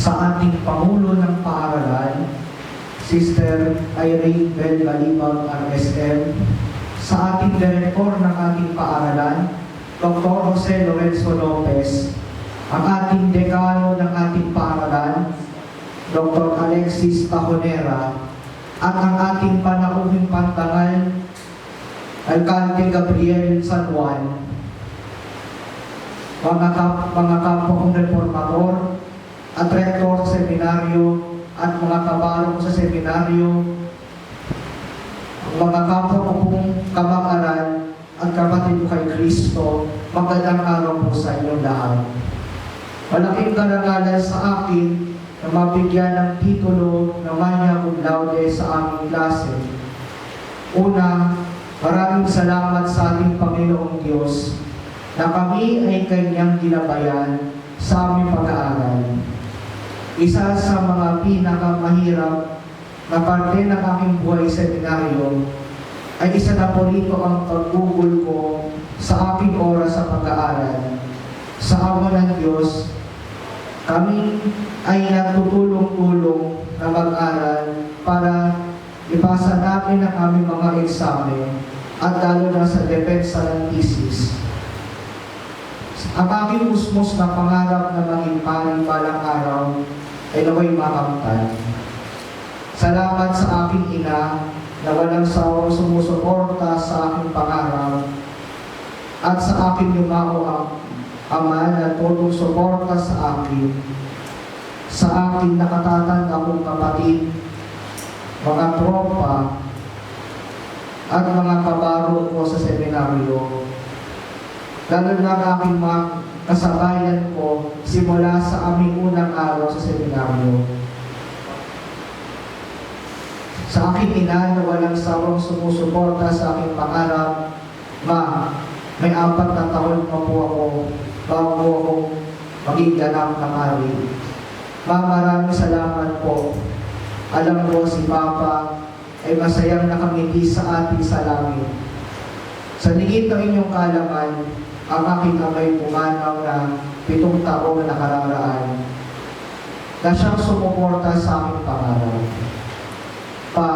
sa ating Pangulo ng Paaralan, Sister Irene Bel Balibag, RSM, sa ating Direktor ng ating paaralan, Dr. Jose Lorenzo Lopez, ang ating Dekano ng ating paaralan, Dr. Alexis Tajonera, at ang ating panauhing pantangal, Alcalde Gabriel San Juan, mga, kap mga kapwa kong at rektor sa seminaryo at mga kabarong sa seminaryo, ang mga kapwa ko pong kamakaran at kapatid ko kay Kristo, magandang araw po sa inyong lahat. Malaking karangalan sa akin na mabigyan ng titulo na Magna Cum Laude sa aming klase. Una, maraming salamat sa ating Panginoong Diyos na kami ay kanyang ginabayan sa aming pag-aaral. Isa sa mga pinakamahirap na parte ng aking buhay seminaryo ay isa na po rito ang paggugol ko sa aking oras sa pag-aaral. Sa awa ng Diyos, kami ay nagtutulong-tulong na mag-aral para ipasa namin ang aming mga eksamen at lalo na sa depensa ng thesis. Ang aking usmos na pangarap na maging pari balang araw ay naway makamtan. Salamat sa aking ina na walang sawang sumusuporta sa aking pangarap at sa aking yumao ang ama na tulong suporta sa akin, sa aking nakatatanda kong kapatid, mga tropa, at mga kabaro ko sa seminaryo. Lalo na ang aking mga kasabayan ko simula sa aming unang araw sa seminaryo. Sa aking ina na walang sawang sumusuporta sa aking pangarap, Ma, may apat na taon pa po ako bago ako maging ganap na hari. Ma, maraming salamat po. Alam ko si Papa ay masayang nakamiti sa ating sa langit. Sa lingid ng inyong kalaman, ang aking amay pumanaw na pitong taong na nakararaan na siyang sumuporta sa aking pangarap. Pa,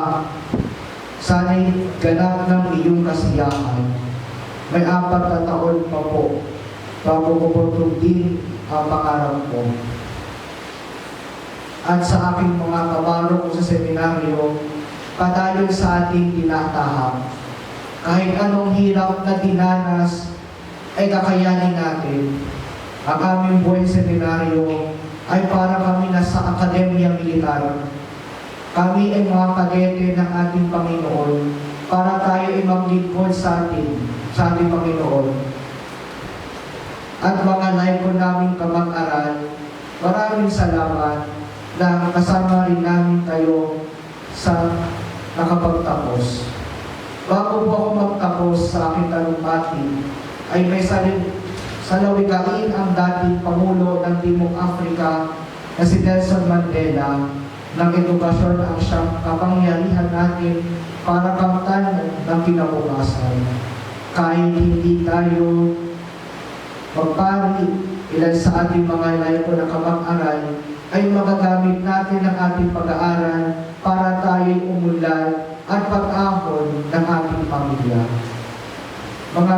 sana'y ganap ng iyong kasiyahan. May apat na taon pa po bago ko din ang pangarap ko. At sa aking mga kabaro ko sa seminaryo, padayon sa ating tinatahak. Kahit anong hirap na dinanas, ay kakayanin natin. Ang aming buhay seminaryo ay para kami nasa akademya militar. Kami ay mga kadete ng ating Panginoon para tayo ay maglingkod sa atin, sa ating Panginoon. At mga laiko naming kamag-aral, maraming salamat na kasama rin namin kayo sa nakapagtapos. Bago po ako magtapos sa aking talumpati, ay may salawigain ang dating Pangulo ng Timog Afrika na si Nelson Mandela ng edukasyon ang siyang kapangyarihan natin para kamtan ng kinabukasan. Kahit hindi tayo magpari ilan sa ating mga layo na kamag-aral, ay magagamit natin ang ating pag-aaral para tayo'y umunlad at pag-ahon ng ating pamilya. Mga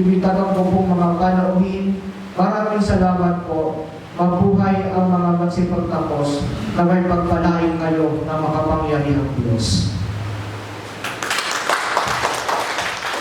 ibitagan ko pong mga panauhin, maraming salamat po. Mabuhay ang mga magsipagtapos na may pagpalain kayo ng makapangyarihang Diyos.